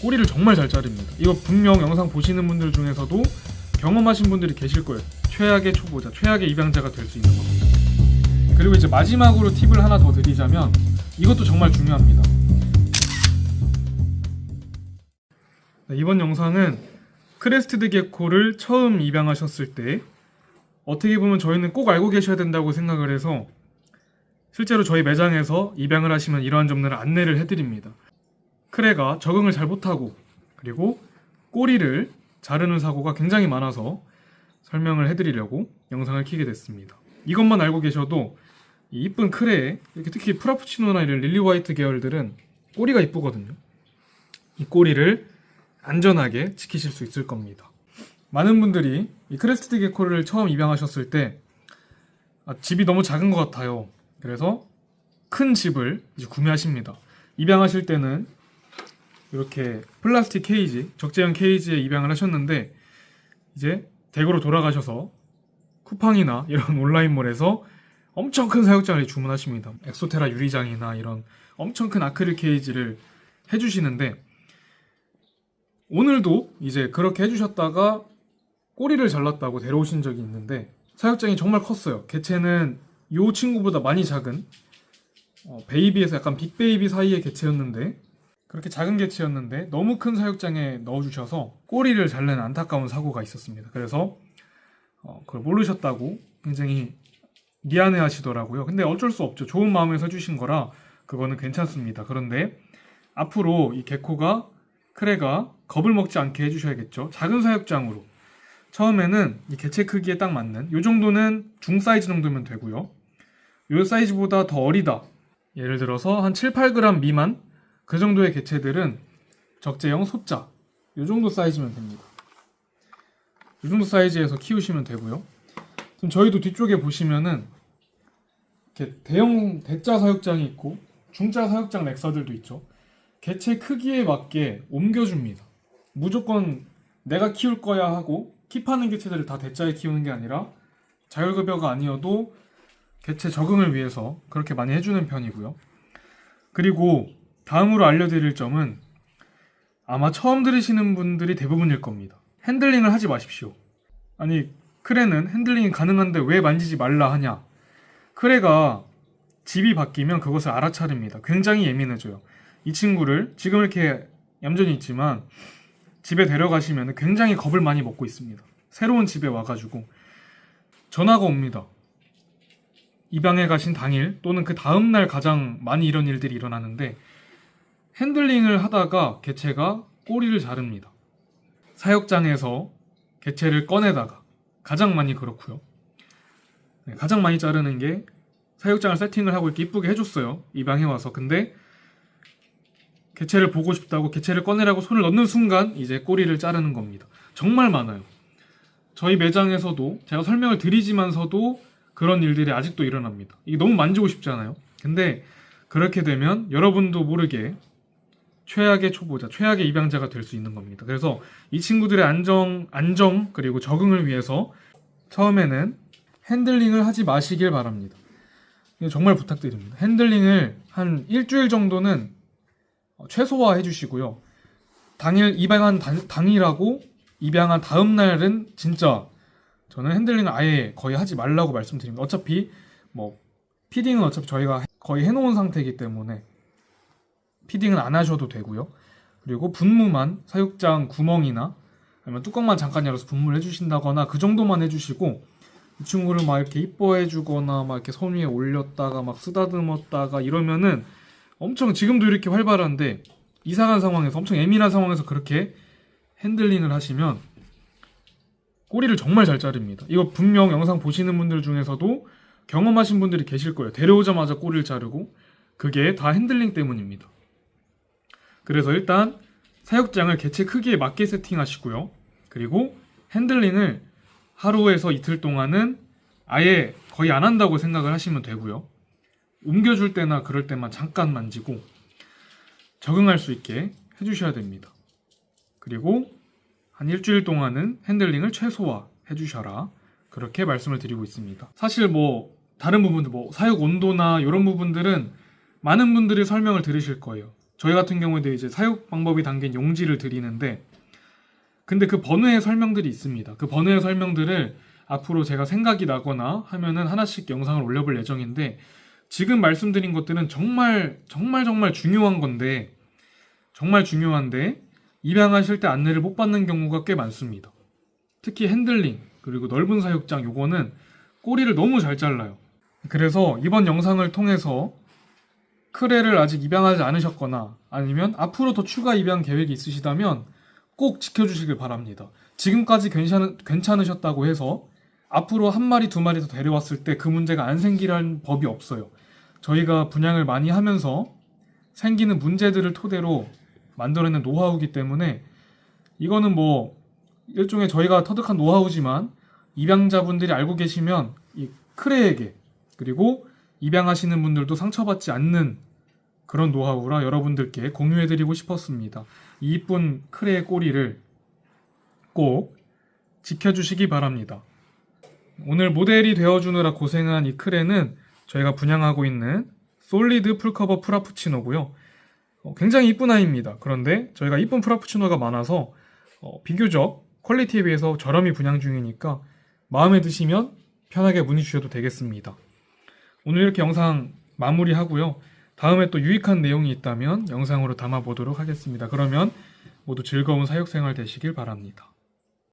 꼬리를 정말 잘 자릅니다. 이거 분명 영상 보시는 분들 중에서도 경험하신 분들이 계실 거예요. 최악의 초보자, 최악의 입양자가 될 수 있는 겁니다. 그리고 이제 마지막으로 팁을 하나 더 드리자면 이것도 정말 중요합니다. 네, 이번 영상은 크레스티드 게코를 처음 입양하셨을 때 어떻게 보면 저희는 꼭 알고 계셔야 된다고 생각을 해서 실제로 저희 매장에서 입양을 하시면 이러한 점들을 안내를 해드립니다. 크레가 적응을 잘 못하고 그리고 꼬리를 자르는 사고가 굉장히 많아서 설명을 해드리려고 영상을 켜게 됐습니다. 이것만 알고 계셔도 이 이쁜 크레 이렇게 특히 프라푸치노나 이런 릴리 화이트 계열들은 꼬리가 이쁘거든요. 이 꼬리를 안전하게 지키실 수 있을 겁니다. 많은 분들이 이 크레스트 게코를 처음 입양하셨을 때 아, 집이 너무 작은 것 같아요. 그래서 큰 집을 구매하십니다. 입양하실 때는 이렇게 플라스틱 케이지, 적재형 케이지에 입양을 하셨는데 이제 댁으로 돌아가셔서 쿠팡이나 이런 온라인몰에서 엄청 큰 사육장을 주문하십니다. 엑소테라 유리장이나 이런 엄청 큰 아크릴 케이지를 해주시는데 오늘도 이제 그렇게 해주셨다가 꼬리를 잘랐다고 데려오신 적이 있는데 사육장이 정말 컸어요. 개체는 이 친구보다 많이 작은 어, 베이비에서 약간 빅베이비 사이의 개체였는데 그렇게 작은 개체였는데 너무 큰 사육장에 넣어주셔서 꼬리를 잘내는 안타까운 사고가 있었습니다. 그래서 어, 그걸 모르셨다고 굉장히 미안해 하시더라고요. 근데 어쩔 수 없죠. 좋은 마음에서 해주신 거라 그거는 괜찮습니다. 그런데 앞으로 이 개코가 크레가 겁을 먹지 않게 해주셔야겠죠. 작은 사육장으로 처음에는 이 개체 크기에 딱 맞는 요 정도는 중 사이즈 정도면 되고요. 요 사이즈보다 더 어리다. 예를 들어서 한 7, 8g 미만 그 정도의 개체들은 적재형 소자 요 정도 사이즈면 됩니다. 요 정도 사이즈에서 키우시면 되고요. 지금 저희도 뒤쪽에 보시면은 이렇게 대형 대자 사육장이 있고 중자 사육장 렉서들도 있죠. 개체 크기에 맞게 옮겨줍니다. 무조건 내가 키울 거야 하고 킵하는 개체들을 다 대자에 키우는 게 아니라 자율급여가 아니어도 개체 적응을 위해서 그렇게 많이 해주는 편이고요. 그리고 다음으로 알려드릴 점은 아마 처음 들으시는 분들이 대부분일 겁니다. 핸들링을 하지 마십시오. 아니 크레는 핸들링이 가능한데 왜 만지지 말라 하냐? 크레가 집이 바뀌면 그것을 알아차립니다. 굉장히 예민해져요. 이 친구를 지금 이렇게 얌전히 있지만 집에 데려가시면 굉장히 겁을 많이 먹고 있습니다. 새로운 집에 와가지고 전화가 옵니다. 입양해 가신 당일 또는 그 다음 날 가장 많이 이런 일들이 일어나는데 핸들링을 하다가 개체가 꼬리를 자릅니다. 사육장에서 개체를 꺼내다가 가장 많이 그렇고요. 네, 가장 많이 자르는 게 사육장을 세팅을 하고 이렇게 이쁘게 해줬어요. 입양해 와서 근데 개체를 보고 싶다고 개체를 꺼내라고 손을 넣는 순간 이제 꼬리를 자르는 겁니다. 정말 많아요. 저희 매장에서도 제가 설명을 드리지만서도 그런 일들이 아직도 일어납니다. 이게 너무 만지고 싶잖아요. 근데 그렇게 되면 여러분도 모르게 최악의 초보자, 최악의 입양자가 될 수 있는 겁니다. 그래서 이 친구들의 안정, 안정 그리고 적응을 위해서 처음에는 핸들링을 하지 마시길 바랍니다. 정말 부탁드립니다. 핸들링을 한 일주일 정도는 어, 최소화해 주시고요. 당일 입양한 단- 당일하고 입양한 다음 날은 진짜 저는 핸들링을 아예 거의 하지 말라고 말씀드립니다. 어차피 뭐 피딩은 어차피 저희가 거의 해놓은 상태이기 때문에 피딩은 안 하셔도 되고요. 그리고 분무만 사육장 구멍이나 아니면 뚜껑만 잠깐 열어서 분무를 해주신다거나 그 정도만 해주시고 이 친구를 막 이렇게 이뻐해주거나 막 이렇게 손 위에 올렸다가 막 쓰다듬었다가 이러면은 엄청 지금도 이렇게 활발한데 이상한 상황에서 엄청 예민한 상황에서 그렇게 핸들링을 하시면 꼬리를 정말 잘 자릅니다. 이거 분명 영상 보시는 분들 중에서도 경험하신 분들이 계실 거예요. 데려오자마자 꼬리를 자르고 그게 다 핸들링 때문입니다. 그래서 일단 사육장을 개체 크기에 맞게 세팅하시고요. 그리고 핸들링을 하루에서 이틀 동안은 아예 거의 안 한다고 생각을 하시면 되고요. 옮겨줄 때나 그럴 때만 잠깐 만지고 적응할 수 있게 해주셔야 됩니다. 그리고 한 일주일 동안은 핸들링을 최소화 해주셔라. 그렇게 말씀을 드리고 있습니다. 사실 뭐 다른 부분들 뭐 사육 온도나 이런 부분들은 많은 분들이 설명을 들으실 거예요. 저희 같은 경우에도 이제 사육 방법이 담긴 용지를 드리는데 근데 그 번외의 설명들이 있습니다. 그 번외의 설명들을 앞으로 제가 생각이 나거나 하면은 하나씩 영상을 올려볼 예정인데 지금 말씀드린 것들은 정말 정말 정말 중요한 건데 정말 중요한데 입양하실 때 안내를 못 받는 경우가 꽤 많습니다. 특히 핸들링 그리고 넓은 사육장 요거는 꼬리를 너무 잘 잘라요. 그래서 이번 영상을 통해서 크레를 아직 입양하지 않으셨거나 아니면 앞으로 더 추가 입양 계획이 있으시다면 꼭 지켜주시길 바랍니다. 지금까지 괜찮, 괜찮으셨다고 해서 앞으로 한 마리 두 마리 더 데려왔을 때 그 문제가 안 생기라는 법이 없어요. 저희가 분양을 많이 하면서 생기는 문제들을 토대로 만들어낸 노하우이기 때문에 이거는 뭐 일종의 저희가 터득한 노하우지만 입양자분들이 알고 계시면 이 크레에게 그리고 입양하시는 분들도 상처받지 않는 그런 노하우라 여러분들께 공유해드리고 싶었습니다. 이 이쁜 크레의 꼬리를 꼭 지켜주시기 바랍니다. 오늘 모델이 되어주느라 고생한 이 크레는 저희가 분양하고 있는 솔리드 풀커버 프라푸치노고요. 어, 굉장히 이쁜 아이입니다. 그런데 저희가 이쁜 프라푸치노가 많아서 어, 비교적 퀄리티에 비해서 저렴이 분양 중이니까 마음에 드시면 편하게 문의 주셔도 되겠습니다. 오늘 이렇게 영상 마무리하고요. 다음에 또 유익한 내용이 있다면 영상으로 담아 보도록 하겠습니다. 그러면 모두 즐거운 사육생활 되시길 바랍니다.